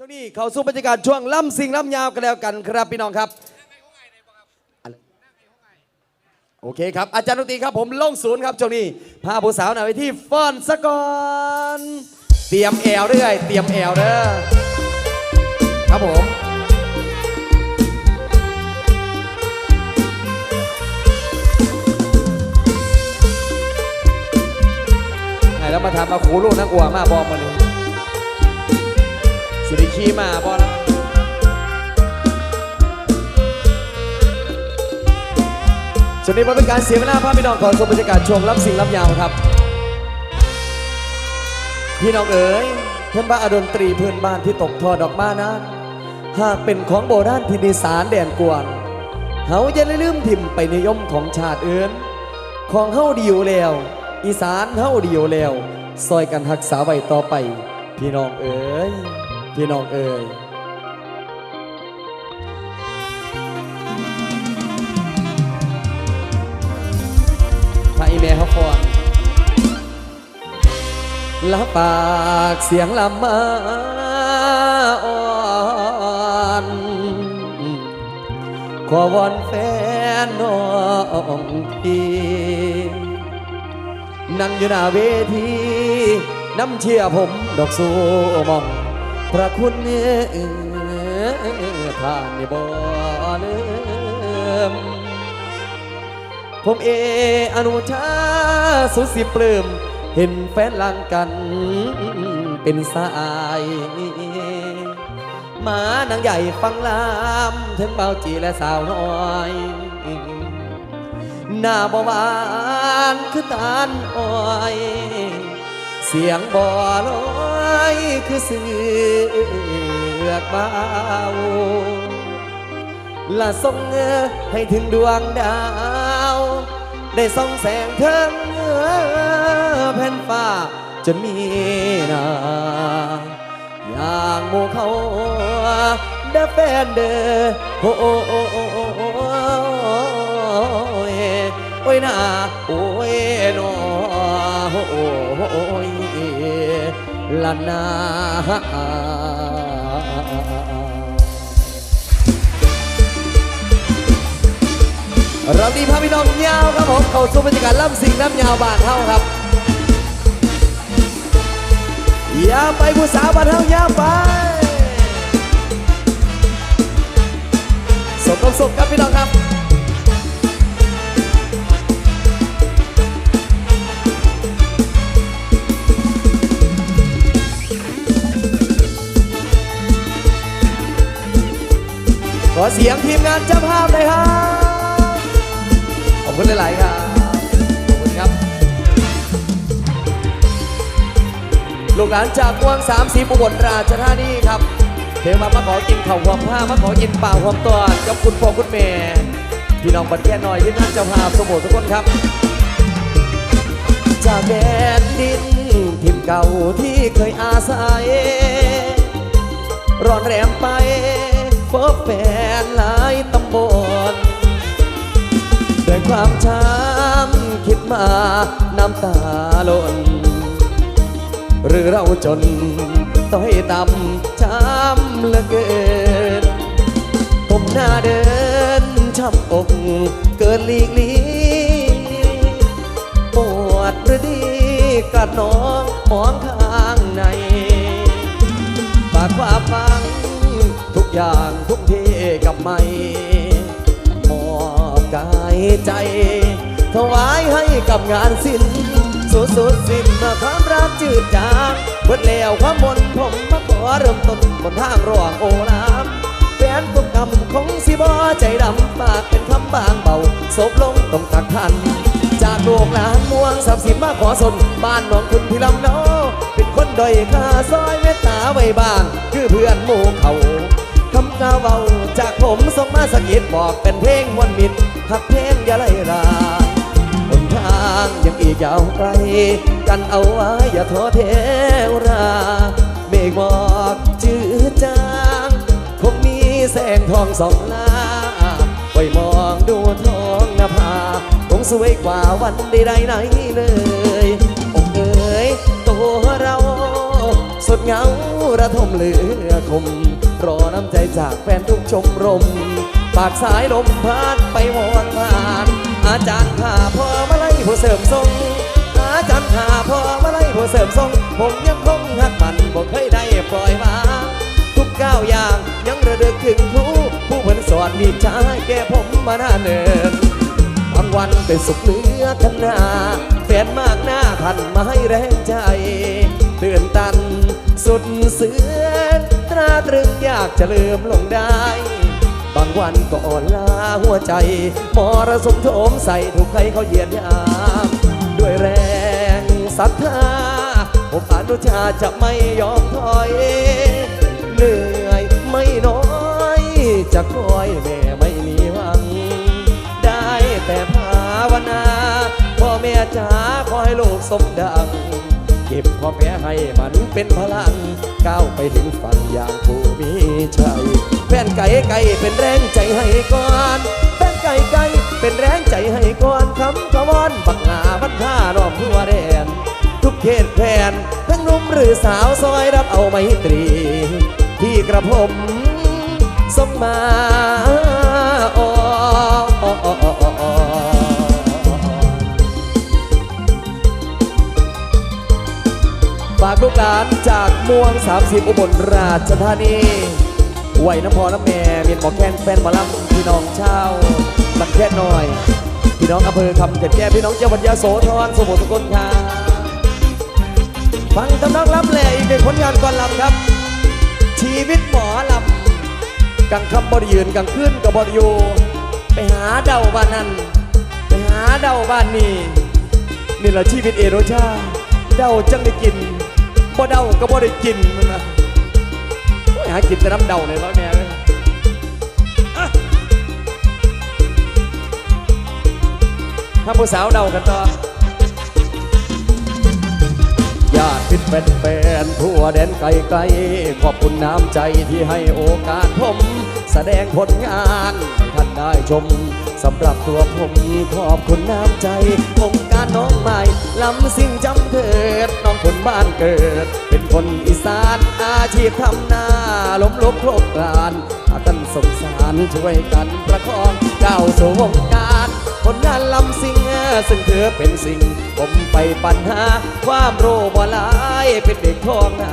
ช่วงนี้เขาสู่บรรยากาศช่วงล่ำสิงล่ำยาวกันแล้วกันครับพี่น้องครับโอเคครับ อาจารย์ดนตรีครับผมลงศูนย์ครับช่วงนี้พาผู้สาวหน่อยไปที่ฟอนสกอนเตรียมแอลเรื่อยเตรียมแอลเด้อครับผมไหนแล้วมาทำมาขูลูกนักอัวมาบอกมาหน สิริคีมาบอล้วช่วงนี้มาเป็นการเสียเวลาพาพี่น้องก่อชมบรรยากาศช่วงรับสิ่งรับยาวครับ พี่น้องเอ๋ยเพื่อนบ้านอดนตรีเพื่อนบ้านที่ตกทอดอกมานั้นหากเป็นของโบราณที่ดีสารแดนกวนเฮาจะลืมทิมไปนิยมของชาติอื่นของเฮาดีอยู่แล้ว อีสานเฮาดีอยู่แล้วซอยกันรักษาไว้ต่อไป พี่น้องเอ๋ย พี่น้องเอ๋ยพระอีเมลเขาฟอนละปากเสียงลำมาอ่อนขอวอนแฟนน้องพี่นั่งอยู่หน้าเวทีน้ำเชียผมดอกสูมอง พระคุณเนี่ยท่านนี่บ่ลืมผมเออนุชาสุสิปลื้มเห็นแฟนลังกันเป็นสายหมานางใหญ่ฟังลามถึงเบาจีและสาวน้อยหน้าบ่หวานคือตาลอ้อย เสียงบ่ลอยคือเสือกเบาละส่งเงือให้ถึงดวงดาว ได้ส่องแสงเทิงแผ่นฟ้าจนมีนาอย่างหมู่เขาเดแฟนเดอโอ้โอ้โอ้โอ้โอ้โอ้ยโอ้ยนาโอ้ยนอโอ้โอ้ย ละนาเราดีพาพี่น้องยาวครับผมเข้าสู่บรรยากาศล่ำสิงน้ำยาวบานเท่าครับย่าไปผู้สาวบานเท่าย่าไปสมกับสุขครับพี่น้องครับ เสียงทีมงานเจ้าภาพเลยครับ ขอบคุณหลาย ๆ ครับ ขอบคุณครับ ลูกหลานจากกวางสามสีบุบลราชธานีครับเทมามาขอกินข้าวหอมผ้ามาขอกินป่าหอมตัวกับคุณพ่อคุณแม่พี่น้องบัดแก่น้อยที่นั่นเจ้าภาพสมบูรณ์ทุกคนครับ จากแดนดินทิมเก่าที่เคยอาศัยร้อนแรมไป พบแฟนหลายตำบลด้วยความช้ำคิดมาน้ำตาล่นหรือเราจนต้อยต่ำช้ำเหลือเกินผมหน้าเดินช้ำอกเกินหลีกลีปวดหรือดีกัดน้องมองข้างในฝากความฟัง อย่างทุกที่กับไม่มอบกายใจ ถวายให้กับงานสิ้นสุดสุดสิ้นเมื่อความรักจืดจางเบิดแล้วความมนผมมาขอเริ่มต้นบนทางร่วงโอลามแฟนทุกคำคงสิบ่ใจดำปากเป็นคำบางเบาศพลงต้องตักทัน จากโลกหลานม่วงสับสิบมาขอสน บ้านน้องคุณพี่ลำเนาเป็นคนด้อยค่าซอยเมตตาไว้บ้าง คือเพื่อนหมู่เขา คำกล่าวเบาจากผมส่งมาสกิดบอกเป็นเพลงมวนมิดหักเพลงอย่าไล่ลาหนทางยังอีกยาวไกล กันเอาไว้อย่าท้อแท้วราเมฆหมอกจืดจางคงมีแสงทองสองลาไว้มองดูท้องนภาคงสวยกว่าวันใดๆไหนเลยอกเอ๋ยตัวเรา สุดเงาระทมเหลือคม รอน้ำใจจากแฟนทุกชมรม ปากสายลมผ่านไปวอนผ่าน อาจารย์ข้าพอมาไล่ผู้เสริมทรง อาจารย์ข้าพอมาไล่ผู้เสริมทรง ผมยังคงหักมันบ่เคยได้ปล่อยวางทุกก้าวอย่างยังระลึกถึงครูผู้เพิ่นสอนวิชาให้แก่ผมมาหน้าเนินบางวันเป็นสุขเหลือขนาแฟนมากหน้าทันมาให้แรงใจ ตื่นตันสุดเสือนตราตรึงอยากจะลืมลงได้ บางวันก็อ่อนล้าหัวใจมรสุมโถมใส่ถูกใครเขาเหยียดหยามด้วยแรงศรัทธาผมอนุชาจะไม่ยอมถอยเหนื่อยไม่น้อยจะคอยแม่ไม่มีหวัง ได้แต่ภาวนาพ่อแม่จ๋าขอให้ลูกสมดัง เก็บพ่อแม่ให้มันเป็นพลัง ก้าวไปถึงฝั่งอย่างผู้มีชัยแฟนไก่ไก่เป็นแรงใจให้ก่อนแฟนไก่ไก่เป็นแรงใจให้ก่อนคำกวอนบักหาบันท่ารอบทั่วแดนทุกเขตแผนทั้งนุ่มหรือสาวซอยรับเอาไมตรี ที่กระผมส่งมาอฝากลูกหลานจากม่วง 30 อุบลราชธานีไหวน้ำพอน้ำแม่เมียนหมอแคนแฟนหมอลำพี่น้องชาวบันแค่นน้อย พี่น้องอำเภอคำเจ็ดแก่พี่น้องเจังหวัดยะโสธรสมุทรสาครครับฟังตำนองล้ำแหล่อีกหนึ่งผลงานก่อนลำครับ ชีวิตหมอลำกลางคำบริยืนกลางคืนกับบริยูไปหาเดาบ้านนั้น ไปหาเดาบ้านนี้นี่แหละชีวิตเอโรชาเดาจังได้กิน บ่เดาก็บ่ได้กินมันนะโอ้ยหากินแต่น้ำเดาเลยร้อยแม่เลยอะถ้าผู้สาวเดากันต่อ ญาติพิษเป็นแฟนทั่วแดนไกลไกลๆขอบคุณน้ำใจที่ให้โอกาสผม แสดงผลงานให้ท่านได้ชมสำหรับตัวผมขอบคุณน้ำใจผมการน้องใหม่ลำสิ่งจำเถิดน้องคนบ้านเกิด เป็นคนอีสานอาชีพทำนาล้มลุกโครกลานท่านสงสารช่วยกันประคองก้าวสู่วงการ ลงานลำสิ่งซึ่งเธอเป็นสิ่ง ผมไปปัญหา ความรู้บ่หลายเป็นเด็กท้องนา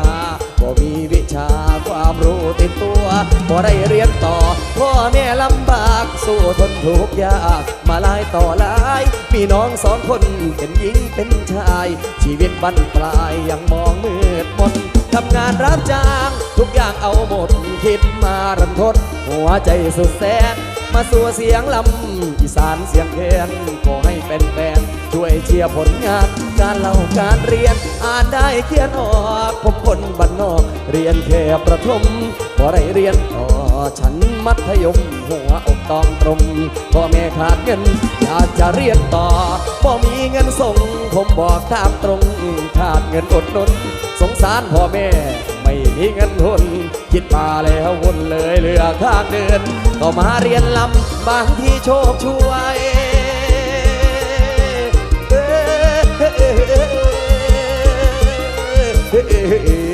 บ่มีวิชาความรู้ติดตัวบ่ได้เรียนต่อ พ่อแม่ลำบากสู้ทนทุกข์ยากมาลายต่อลายพี่น้องสองคนเป็นหญิงเป็นชาย ชีวิตบั้นปลายยังมองมืดมนทำงานรับจ้าง ทุกอย่างเอาหมดคิดมารันทด หัวใจสุดแสน มาสู่เสียงลำอีสานเสียงแคนขอให้เป็นแฟนๆช่วยเชียร์ผลงาน การเล่าการเรียน อ่านได้เขียนออกผมคนบ้านนอก เรียนแค่ประถมพอได้เรียนต่อฉันมัธยม หัวอกตองตรงพ่อแม่ขาดเงินอยากจะเรียนต่อพ่มีเงินส่ง ผมบอกตามตรงขาดเงินอดหนนสงสารพ่อแม่ ไม่มีเงินทุนคิดมาแล้ววนเลยเหลือทางเดินก็มาเรียนลำบางที่โชคช่วยเฮ้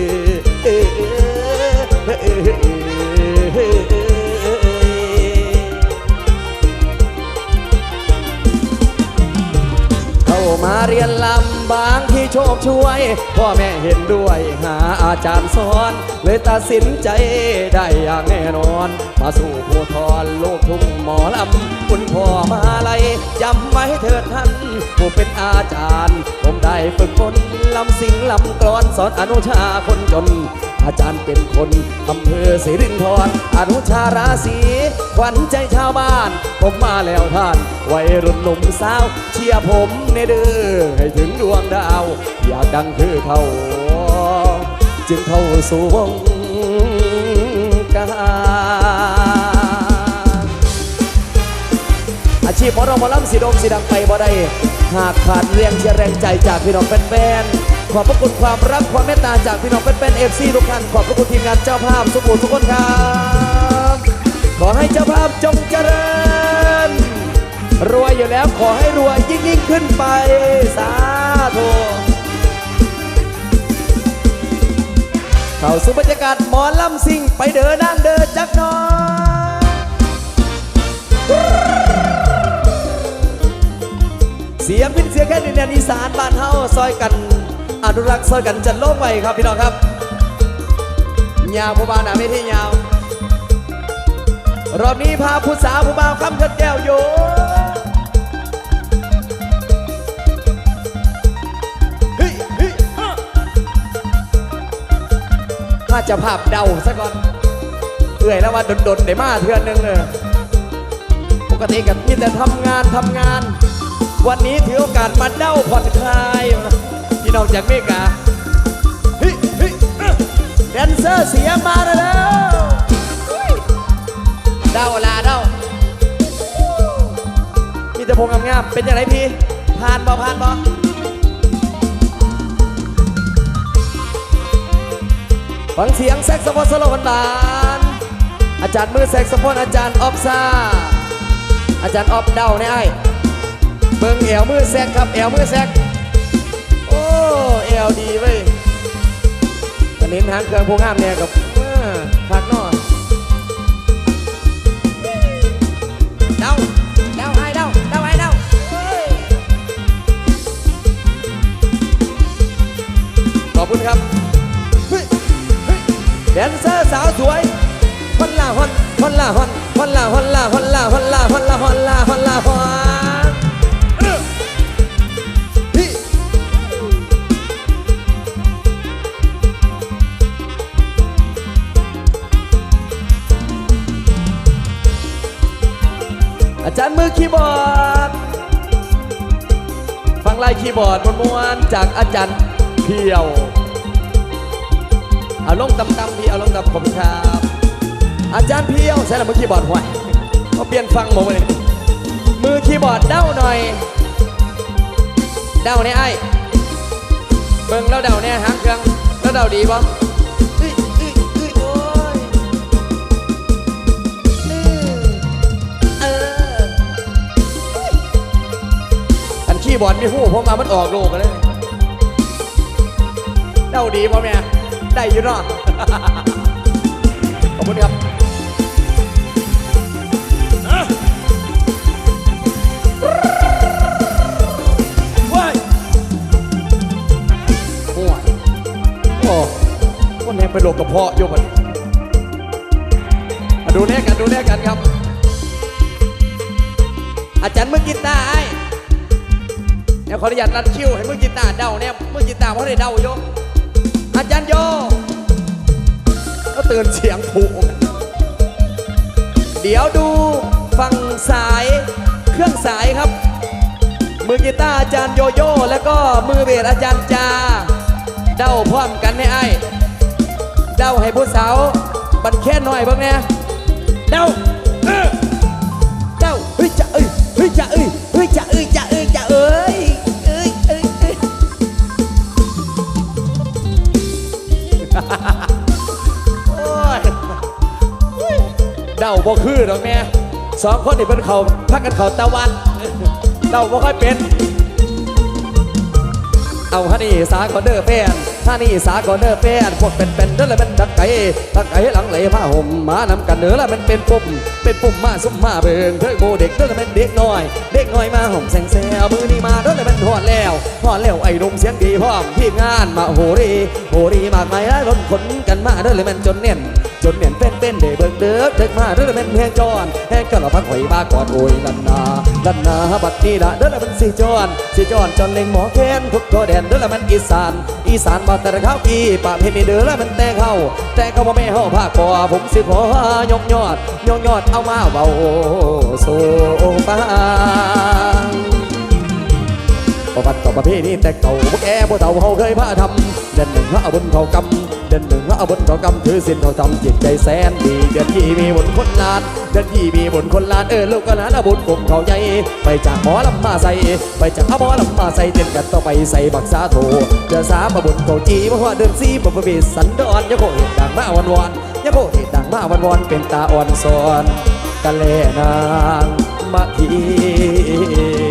บช่วย พ่อแม่เห็นด้วยหาอาจารย์สอน เลยตัดสินใจได้อย่า แน่นอนมาสู่ภูทรโลกทุ่งหมอลำคุณพ่อมาลัยจำไว้เถิดท่านผู้เป็นอาจารย์ ผมได้ฝึกฝนลำสิงลำกลอนสอนอนุชาคนจน อาจารย์เป็นคนอำเภอสิรินธรอนุชาราศีขวัญใจชาวบ้าน ผมมาแล้วท่านวัยรุ่นหนุ่มสาว เชียร์ผมในเด้อให้ถึงดวงดาว อยากดังคือเขา จึงเข้าสู่วง อาชีพหมอรองหมอลำสีดงสีดังไปบ่ได้ หากขาดเรียงเชียร์แรงใจจากพี่น้องแฟนๆขอบพระคุณความรักความเมตตาจากพี่น้องแฟนๆเอฟซีทุกท่านขอบพระคุณทีมงานเจ้าภาพสุขุมทุกคนครับขอให้เจ้าภาพจงเจริญ รวยอยู่แล้วขอให้รวยยิ่งยิ่งขึ้นไป สาธุ เข้าสู่บรรยากาศหมอลำซิ่งไปเดินนั่งเดินจักหน้อยเสียงพินเสียงแค่ดินแดนอีสานบ้านเฮาซอยกัน อนุรักษ์ซอยกันจัดโลกไว้ครับพี่น้องครับยาวผู้บ่าวหนาไม่ที่ยาว รอบนี้พาผู้สาวผู้บ่าวคำขัดแก้วโย ถ้าจะภาพเดาซะก่อนเอื่อยแล้วว่าดนๆได้มาเทือนหนึ่งเลยปกติกันมีแต่ทำงานทำงาน วันนี้ถือโอกาสมาเดาผ่อนคลายพี่น้องจากเมกาเฮ้ยเฮ้ยอะแดนเซอร์เสียมาแล้วเด้อเดาลาเดามีแต่พงงามๆเป็นอย่างไรพี่ผ่านบ่ผ่านบ่ ฟังเสียงแซกโซโฟนสโลว์หวานๆอาจารย์มือแซกโซโฟนอาจารย์ออฟซ่าอาจารย์ออฟเดาเนี่ยไอ้เบิ่งเอวมือแซกครับเอวมือแซกโอ้เอวดีเว้ยตอนนี้ทางเครื่องพงงามเนี่ยกับเออพักหน่อยเดาเดาไอ้เดาเดาไอ้เดาเฮ้ยขอบคุณครับเฮ้ยเฮ้ย แดนเซอร์สาวสวยฮอนลาฮอนฮอนลาฮอนฮอนลาฮอนลาฮอนลาฮอนลาฮอนลาฮอนลาฮอนลาฮอนเอ้อเฮ้ยอาจารย์มือคีย์บอร์ด ฟังลายคีย์บอร์ดมวนๆจากอาจารย์เพียว เอาลงตำๆพี่เอาลงตำผมครับ อาจารย์เพียวใช่แล้วมือคีย์บอร์ดห่วยเขาเปลี่ยนฟังผมเลยมือคีย์บอร์ดเด้าหน่อย เด้าเนี่ยไอ้เบิ่งแล้วเด้าเนี่ยหางเครื่องแล้วเด้าดีป่ะเอ้ยเอ้ยเอ้ยโอ้ยเอออันขี้บอลมีหูผมมามันออกโลกกันเลยเดาดีป่ะแม่ ได้อยู่เนาะขอบคุณครับว้ายโอ้ยโอ้คนแหงไปโรคกระเพาะโยมันมาดูแลกันดูแลกันครับ อาจารย์มือกีตาร์ไอ้เดี๋ยวขออนุญาตรัดคิวให้มือกีตาร์เดาเนี่ยมือกีตาร์เพราะได้เดาโยอาจารย์โยก็เตือนเสียงผูกเดี๋ยวดูฟังสายเครื่องสายครับ มือกีตาร์อาจารย์โยโย่แล้วก็มือเบสอาจารย์จา เดาพร้อมกันให้ไอ้เดาให้ผู้สาวบันแค่หน่อยบ้างเนี่ยเดาาบ่คือดอกแม่สองคนนี่เป็นเขาพักกันเขาตะวันเดาบ่ค่อยเป็น เอาฮันนี่สาก่อนเด้อแฟนฮันนี่สาก่อนเด้อแฟนพวกเป็นเป็นเด้อแล้วมันดักไก่ดักไก่หลังไหลผ้าห่มมานำกันเด้อแล้วมันเป็นปุ่มเป็นปุ่มมาซุ่มมาเบิงเถิงโมเด็กเด้อแล้วมันเด็กน้อย เด็กน้อยมาห่มแสงแซวมือนี่มาเด้อแล้วมันทอดแล้วทอดแล้วไอ้หนุ่มเสียงดีพร้อมทีมงานมาโหรีโหรีมากมายล้นขนกันมาเด้อเลยมันจนเน่น จนเน่นเป็นเป็นเด้เบิ่งเด้อเด็กมาเด้อแล้วมันแพงจอนแพงก็ละพักหอยบากอดโอยลันนาลันนาบัดนี้ละเด้อแล้วมันสีจอนสีจอนจนเล็งหมอแค้นทุกตัวแดนเด้อล้วมันอีสาน อีสานมาแต่ละข้าวกีปะเพนีเด้อแล้วมันแต่เข้า แต่เขาบ่แม่เฮาภาคกว่าผมสิขอยกยอดยกยอดเอามาเบาสู่ฟังประวัติต่อประเพณีแต่เก่าพวกแกพวกเต่าเขาเคยพาทำเดือนหนึ่งเขาเอาบุญเขากำ เดือนหนึ่งเขาเอาบุญเขากำถือศีลเขาทำจิตใจแสนดี เดือนที่มีบุญคนลานเดือนที่มีบุญคนลานเออลูกก็ลานเอาบุญกลุ่มเขาใหญ่ไปจากหมอลำมาใส่ไปจากเอาหมอลำมาใส่เต็มกันต่อไปใส่บักสาโถเดือนสามมาบุญเขาจีเพราว่าเดือนสี่บุญประเพณีสันดอนยะโคเห็ดดังมาวันวันยะโคเห็ดดังมาวันวันเป็นตาอ่อนสอนกันแลนางมาที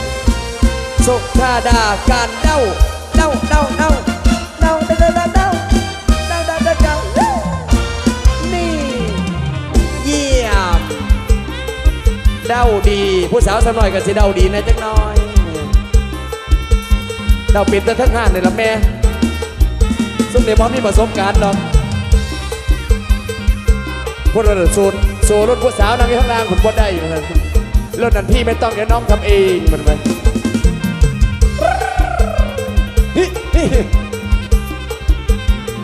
สุขดาการเด้าเด้าเด้าเด้าเด้าเด้าเด้าเด้าเด้าเด้าเด้าเด้านี่เยี่ยมเด้าดี ผู้สาวสักหน่อยก็สิเด้าดีนะจักหน่อยเด้าปิดแต่ทั้งห้านเลยละแม่ซึ่งเดี๋ยวพอมีประสบการณ์หรอกพวกเราโซนโซนรถผู้สาวนั่งอยู่ข้างล่างคุณบดได้อยู่นะรถนั้นพี่ไม่ต้องเดี๋ยวน้องทำเองมันไปฮิฮิ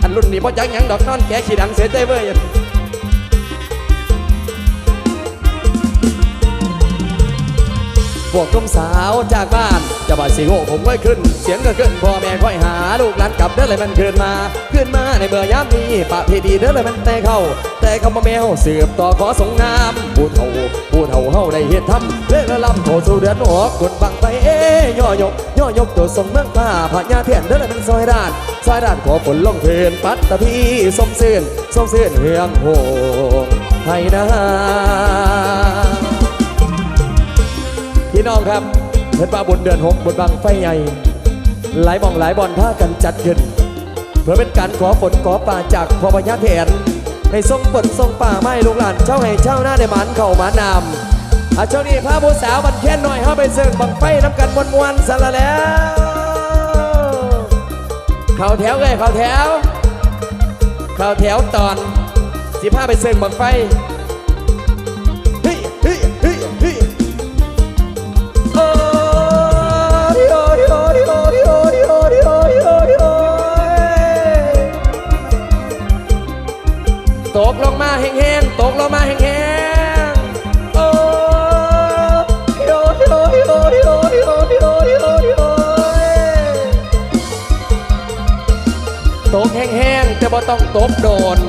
อันรุ่นนี้พ่อจังยังดอกนอนแกขี่ดังเสียใจเว้ยพวกกุมสาวจากบ้าน จะบาดสีโง่ผมไว้ขึ้น เสียงก็ขึ้นพ่อแม่ค่อยหาลูกหลานกลับเด้อเลยมันขึ้นมา ขึ้นมาในเมื่อยามนี้ปะเพดีเด้อเลยมันแต่เข้า แต่เขามาแมวสืบต่อขอสงน้ำผู้เฒ่าผู้เฒ่าเฮาได้เฮ็ดทำเล่ละลำโถสู่เดือนหกกดบังไปเอ้ย่อยกย่อยกตัวส่งเมืองฟ้าพญาเทียนเด้อเลยมันซอยด้านซอยด้านขอฝนลงเทือนปัตตพีส้มซื่นส้มซื่นเฮืองโหงไทยนาพี่น้องครับ เพื่อนป้าบุญเดือนหกบนบางไฟใหญ่ หลายบ่องหลายบอลท่ากันจัดขึ้น เพื่อเป็นการขอฝนขอป่าจากพ่อพญาแถนให้ทรงฝนทรงป่าไม่ลูกหลานเจ้าให้เจ้าหน้าได้หมันเข่าหมานำอาช่วงนี้พระผู้สาวบันแค่นหน่อยเข้าไปเสิร์ฟบังไฟน้ำกันมวนมวนสละแล้ว เข้าแถวเลยเข้าแถว เข้าแถวตอนสิพาไปเสิร์ฟบังไฟเฮ้ยเฮ้ยเฮ้ยเฮ้ย ตกลงมาแห้งๆตกลงมาแห้งๆโอ้ยโอ้ยโอ้ยโอ้ยโอ้ยโอ้ยโอ้ยโอ้ยโอ้ยตกแห้งๆแต่บ่ต้องตกโดน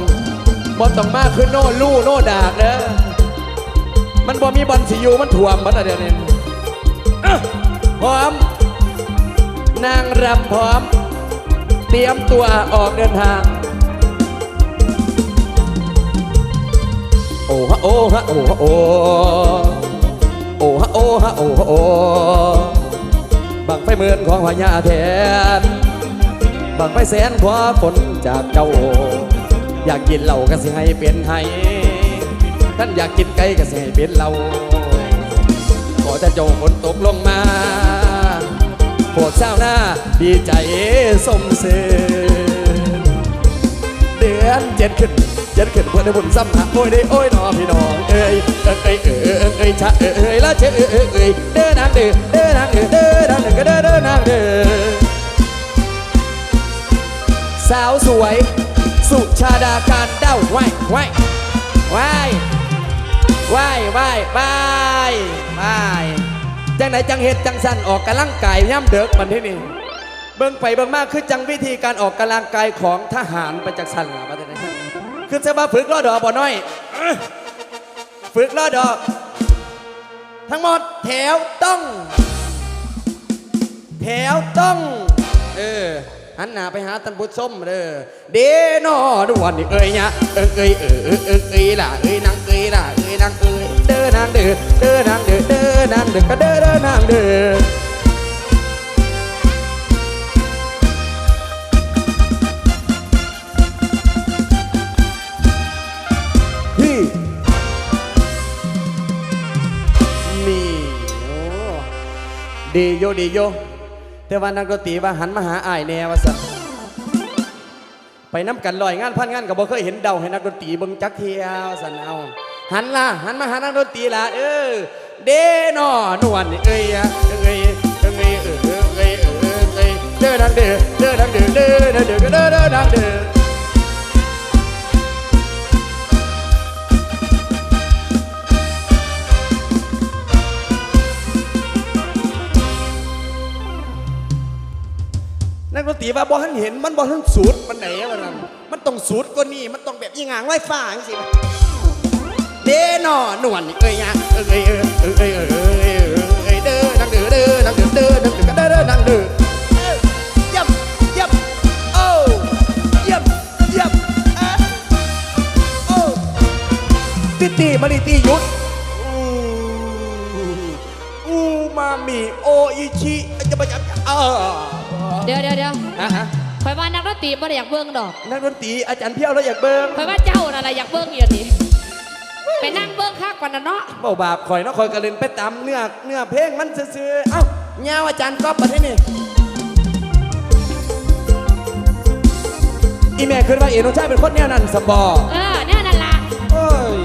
บ่ต้องมาคือโน่ลู่โน่ดากเด้อมันบ่มีบอลสิอยู่มันถ่วมบัดอะเดี๋ยวนี้พร้อม นางรำพร้อม เตรียมตัวออกเดินทาง โอ้ฮะโอ้ฮะโอ้ฮะโอ้โอ้ฮะโอ้ฮะโอ้ฮะโอ้บังไฟเมือนของพญาแทนบังไฟแสนขวาฝนจากเจ้า อยากกินเหล้าก็สิให้เป็นให้ท่านอยากกินไก่ก็สิให้เป็นเหล้าขอจะโจฝนตกลงมาพวกเจ้าหน้าดีใจสมเสนเดือนเจ็ดขึ้น เจ็ดขึ้นเพื่อนในบุญซ้ำหาโอ้ยได้โอ้ยนอพี่น้องเอ้ยเอ้ยเอ้ยเอ้ยเอ้ยเอ้ยชะเอ้ยเอ้ยละเชเอ้ยเอ้ยเอ้ยเด้อนางเด้อเด้อนางเด้อเด้อนางเด้อก็เด้อเด้อนางเด้อสาวสวย สุชาดาการเด้าไหวไหวไหวว่ายว่ายว่ายว่ายจังไหนจังเฮ็ดจังสันออกกำลังกายย่ำเด็กมันที่นี่เบิ่งไปเบิ่งมากคือจังวิธีการออกกำลังกายของทหารไปจากษ์สันล่ะมาแต่ไหนคือจะมาฝึกล้อดอกบ่น้อยเอ้อฝึกล้อดอก ทั้งหมดแถวต้อง แถวต้อง เออหันหน้าไปหาตันบุญส้มเด้อเดนอดวนนี่เอ้ยเนี่ยเอ้ยเอ้ยเอ้ยเอ้ยเอ้ยเอ้ยล่ะเอ้ยนางเอ้ยล่ะเอ้ยนางเอ้ยเด้อนางเด้อเด้อนางเด้อเด้อนางเด้อก็เด้อเด้อนางเด้อ ดีโยดีโยแต่ว่านักดนตรีว่าหันมาหาอ้ายแน่ว่าสันไปน้ำกันลอยงานพันงานก็บ่เคยเห็นเดาให้นักดนตรีเบิ่งจักเทียวสันเอาหันล่ะหันมาหานักดนตรีล่ะเออเดนอนวลนี่เอ้ยเอ้ยเอ้ยเอ้ยเอ้ยเอ้ยเอ้ยเอ้ยเด้อดังเด้อเด้อดังเด้อเด้อเด้อเด้อด้อเด้อ ดนตรีว่าบอท่านเห็นมันบอท่านสูตรมันไหนวะนั่นมันต้องสูตรก็นี่มันต้องแบบยี่งางไว้ฟ้าจังสิเด้นอหนวนเอ้ยยะเอ้ยเอ้ยเอ้ยเอ้ยเอ้ยเอ้ยเด้อนังเด้อเด้อนังเด้อเด้อนังเด้อเด้อนังเด้อยับยับโอ้ยับยับโอ้ติตีมาดิตียุทธอูมามิโออิชิจะไปจับเออ เดี๋ยวเดี๋ยวเดี๋ยวฮะฮะคอยว่านักดนตรีบ่ได้อยากเบิ่งดอกนักดนตรีอาจารย์เพียวเราอยากเบิ่งคอยว่าเจ้าน่ะอะไรอยากเบิ่งอย่างนี้ไปนั่งเบิ่งคักกว่านั้นเนาะเบาบาปข่อยเนาะข่อยก็เล่นไปตามเนื้อเนื้อเพลงมันซื่อๆเอ้าเงาอาจารย์ก๊อฟมาที่นี่อีแม่คิดว่าเอ็นชาเป็นคนแนวนั้นสบอเออแน่นั่นล่ะเอ้ย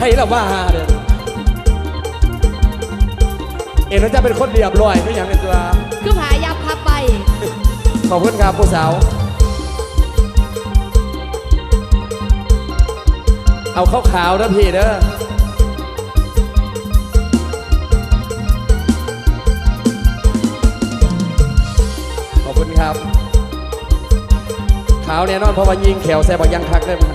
ให้เราว่าหาเด้อเอ็นชาเป็นคนเรียบร้อยไม่อย่างเป็นตัวคือผายับพับไปข อบคุณครับผู้สาว เอาข้าวขาวนะพี่เด้อขอบคุณครับ ขาวแน่นอนเพราะว่ายิงแขวแซ่บยังคักได้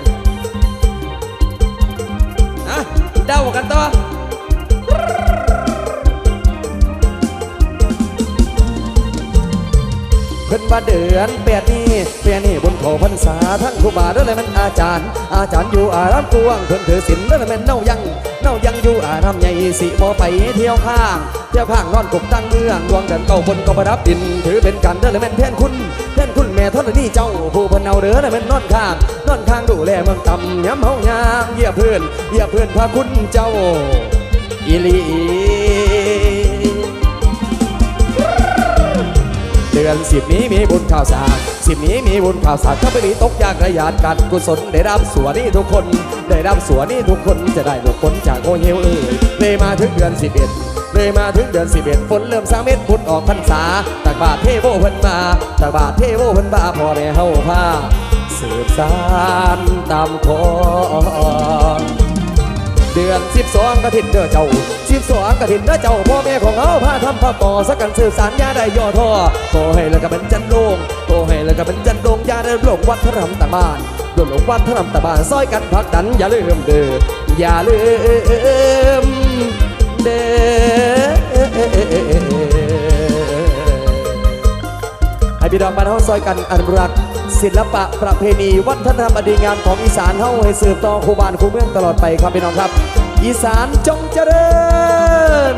ว่าเดือนแปดนี้เปียนี่บนเขาพรรษาทั้งครูบาแล้วเลยมันอาจารย์ อาจารย์อยู่อารามกวางเพิ่นถือศีลแล้วเลยมันเน่ายังเน่ายังอยู่อารามใหญ่สิบ่ไปเที่ยวข้างเที่ยวข้างนอนกบตั้งเมืองดวงเดินเก่าบนก็ประดับดิน ถือเป็นกันเด้อเลยแม่นแทนคุณแทนคุณแม่ทอดนี่เจ้าผู้พิ่นเอาเด้อเลยแม่นนอนข้างนอนข้างดูแลเมืองต่ำย้ำเฮายามเยียบเพื่อนเยียบเพื่อนพระคุณเจ้าอีลี อนสิบนี้มีบุญข่าวสารสิบนี้มีบุญข่าวสารถ้าไม่มีตกยากระยานกันกุศลได้รับสวนนี่ทุกคน ได้รับสวนนี่ทุกคนจะได้หลุดพ้นจากโอเฮลเอ่ยเลยมาถึงเดือนสิบเอ็ดเลยมาถึงเดือนสิบเอ็ดฝนเริ่มสางเม็ดพุดออกพรรษาตักบาทเทโวเพิ่นมาตักบาทเทโวเพิ่นมาพอแม่เฮาพาสืบสานตามขอ เดือนสิบสองกระถินเด้อเจ้าสิบสองกระถินเด้อเจ้าพ่อแม่ของเขาพาทำพาต่อสักกันสืบสารยาได้ย่อท่อโตให้แล้วก็เป็นจันโลงโตให้แล้วก็เป็นจันโลงยาได้หลงวัฒนธรรมตะบ้านโดนหลงวัฒนธรรมตะบ้านซอยกันพักดันอย่าลืมเด้ออย่าลืมเด้อให้พี่น้องบ้านเฮาซอยกันอนุรักษ์ ศิลปะประเพณี วัฒนธรรมอดีงามของอีสานเฮาให้สืบต่อคู่บ้านคู่เมืองตลอดไปครับพี่น้องครับ อีสานจงเจริญ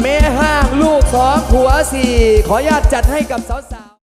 แม่ห้างลูกสองผัวสี่ขออนุญาตจัดให้กับสาวๆ